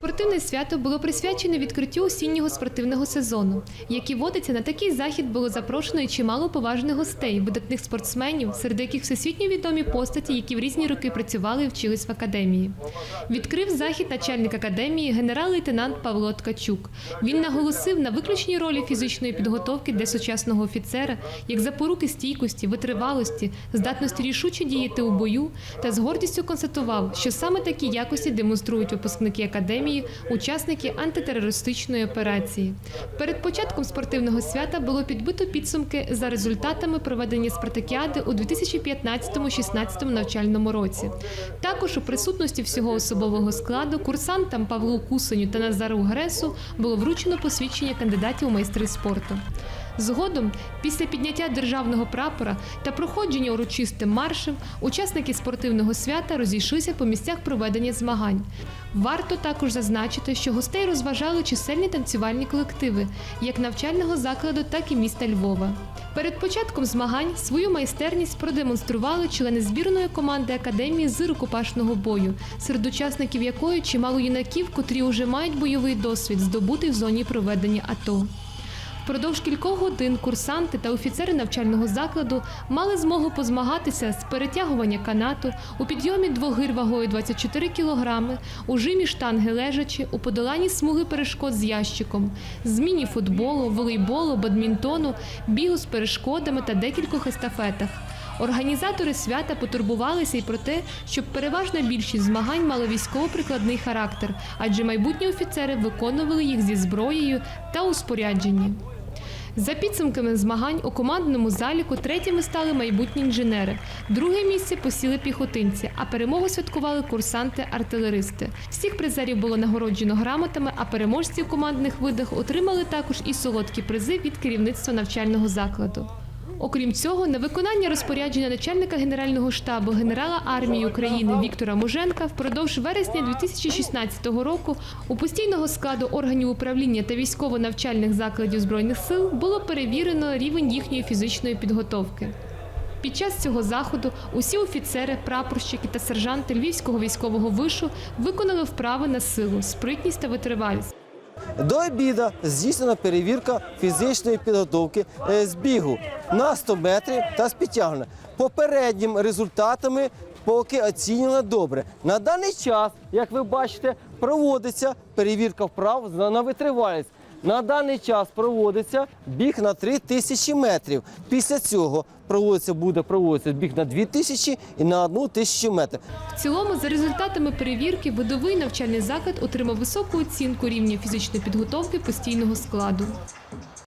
Спортивне свято було присвячене відкриттю осіннього спортивного сезону. Який водиться на такий захід було запрошено і чимало поважних гостей, видатних спортсменів, серед яких всесвітньо відомі постаті, які в різні роки працювали і вчились в академії. Відкрив захід начальник академії генерал-лейтенант Павло Ткачук. Він наголосив на виключній ролі фізичної підготовки для сучасного офіцера, як запоруки стійкості, витривалості, здатності рішуче діяти у бою, та з гордістю констатував, що саме такі якості демонструють випускники академії, учасники антитерористичної операції. Перед початком спортивного свята було підбито підсумки за результатами проведення спартакіади у 2015-16 навчальному році. Також у присутності всього особового складу курсантам Павлу Кусоню та Назару Гресу було вручено посвідчення кандидатів у майстри спорту. Згодом, після підняття державного прапора та проходження урочистим маршем, учасники спортивного свята розійшлися по місцях проведення змагань. Варто також зазначити, що гостей розважали чисельні танцювальні колективи, як навчального закладу, так і міста Львова. Перед початком змагань свою майстерність продемонстрували члени збірної команди академії з рукопашного бою, серед учасників якої чимало юнаків, котрі вже мають бойовий досвід, здобутий в зоні проведення АТО. Впродовж кількох годин курсанти та офіцери навчального закладу мали змогу позмагатися з перетягування канату, у підйомі двох гир вагою 24 кілограми, у жимі штанги лежачі, у подоланні смуги перешкод з ящиком, зміні футболу, волейболу, бадмінтону, бігу з перешкодами та декількох естафетах. Організатори свята потурбувалися й про те, щоб переважна більшість змагань мала військово-прикладний характер, адже майбутні офіцери виконували їх зі зброєю та у спорядженні. За підсумками змагань у командному заліку третіми стали майбутні інженери. Друге місце посіли піхотинці, а перемогу святкували курсанти-артилеристи. Всіх призерів було нагороджено грамотами, а переможці у командних видах отримали також і солодкі призи від керівництва навчального закладу. Окрім цього, на виконання розпорядження начальника генерального штабу генерала армії України Віктора Муженка впродовж вересня 2016 року у постійного складу органів управління та військово-навчальних закладів збройних сил було перевірено рівень їхньої фізичної підготовки. Під час цього заходу усі офіцери, прапорщики та сержанти Львівського військового вишу виконали вправи на силу, спритність та витривалість. До обіду здійснена перевірка фізичної підготовки збігу з бігу на 100 метрів та з підтягнення. Попередніми результатами поки оцінено добре. На даний час, як ви бачите, проводиться перевірка вправ на витривалість. На даний час проводиться біг на 3 тисячі метрів. Після цього проводиться, буде проводитися біг на 2 тисячі і на 1 тисячу метрів. В цілому, за результатами перевірки, видовий навчальний заклад отримав високу оцінку рівня фізичної підготовки постійного складу.